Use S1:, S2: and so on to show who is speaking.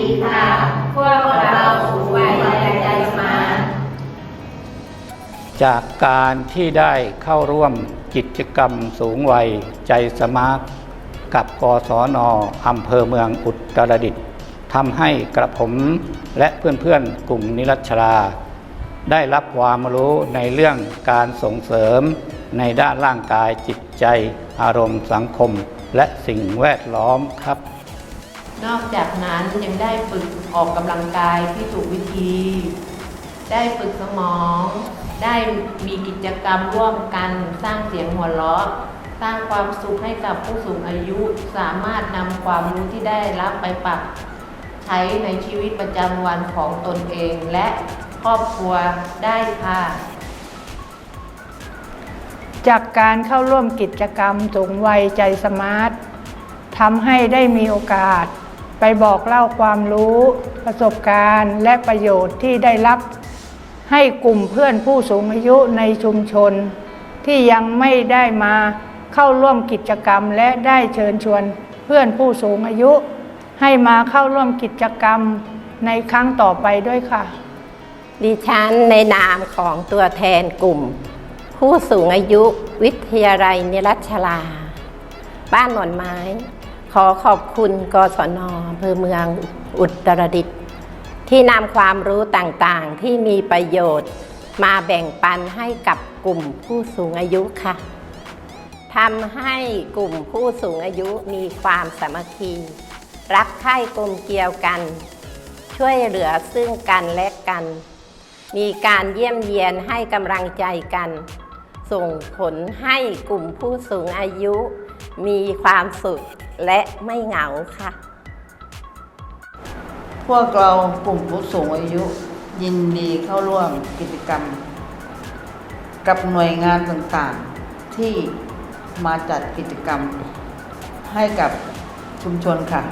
S1: ดีค่ะพวกเราสูงวัยใจสมาร
S2: จากการที่ได้เข้าร่วมกิจกรรมสูงวัยใจสมาร์ทกับกศนอำเภอเมืองอุตรดิตถ์ทำให้กระผมและเพื่อนๆกลุ่มนิรัชรา ได้รับความรู้ในเรื่องการส่งเสริมในด้านร่างกายจิตใจ อารมณ์สังคม และสิ่งแวดล้อมครับ
S3: นอกจากนั้นยังได้ฝึกออกกำลังกายที่ถูกวิธี ได้ฝึกสมอง ได้มีกิจกรรมร่วมกันสร้างเสียงหัวเราะ สร้างความสุขให้กับผู้สูงอายุ สามารถนำความรู้ที่ได้รับไปปรับใช้ในชีวิตประจำวันของตนเองและครอบครัวได้ค่ะ
S4: จากการเข้าร่วมกิจกรรมสูงวัยใจสมาร์ททำให้ได้มีโอกาส ไปบอกเล่าความรู้ประสบการณ์และประโยชน์ที่ได้รับ ให้กลุ่มเพื่อนผู้สูงอายุในชุมชน ที่ยังไม่ได้มาเข้าร่วมกิจกรรมและได้เชิญชวนเพื่อนผู้สูงอายุ ให้มาเข้าร่วมกิจกรรมในครั้งต่อไปด้วยค่ะ
S5: ดิฉันในนามของตัวแทนกลุ่ม ผู้สูงอายุวิทยาลัยนิรัชลา บ้านหนอนไม้ ขอขอบคุณกศนอำเภอเมืองอุตรดิตถ์ที่นำความรู้ต่างๆ ที่มีประโยชน์มาแบ่งปันให้กับกลุ่มผู้สูงอายุค่ะทำให้กลุ่มผู้สูงอายุมีความสามัคคี รักใคร่กลมเกลียวกัน ช่วยเหลือซึ่งกันและกัน มีการเยี่ยมเยียนให้กำลังใจกัน ส่งผลให้กลุ่มผู้สูงอายุมีความสุข และไม่เหงาค่ะ
S6: พวกเรากลุ่มผู้สูงอายุ ยินดีเข้าร่วมกิจกรรม กับหน่วยงานต่างๆ ที่มาจัดกิจกรรมให้กับชุมชนค่ะ